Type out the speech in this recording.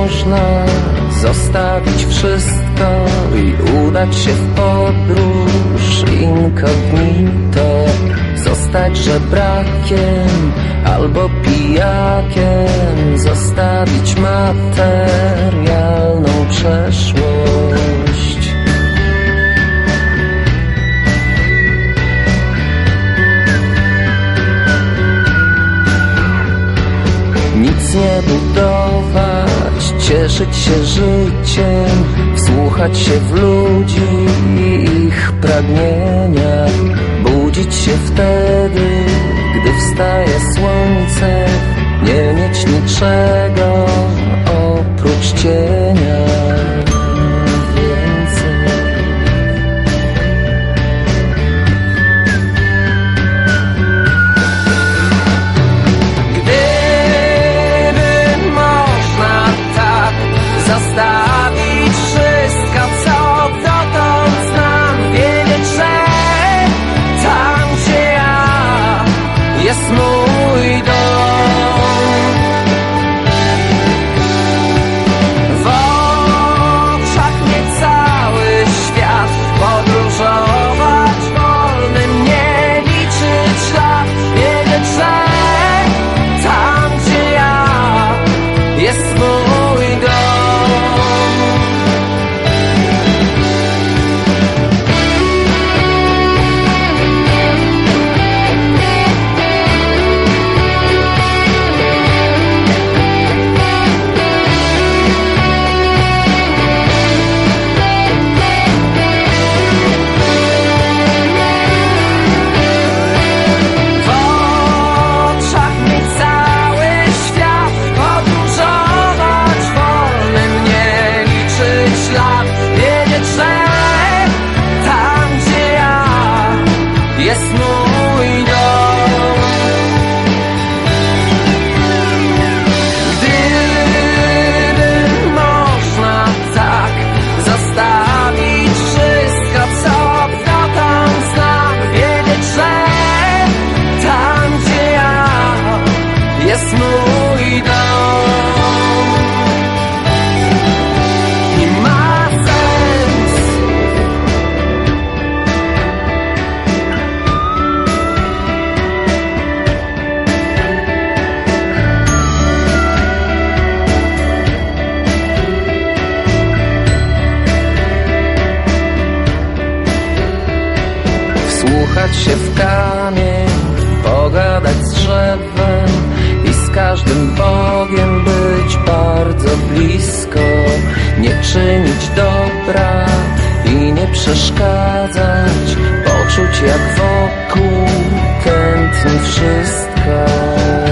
można zostawić wszystko i udać się w podróż incognito. Zostać żebrakiem albo pijakiem, zostawić materialną cieszyć się życiem, wsłuchać się w ludzi i ich pragnienia, budzić się wtedy, gdy wstaje słońce, nie mieć niczego oprócz cienia. Wsłuchać się w kamień, pogadać z drzewem i z każdym Bogiem być bardzo blisko. Nie czynić dobra i nie przeszkadzać, poczuć jak wokół tętni wszystko.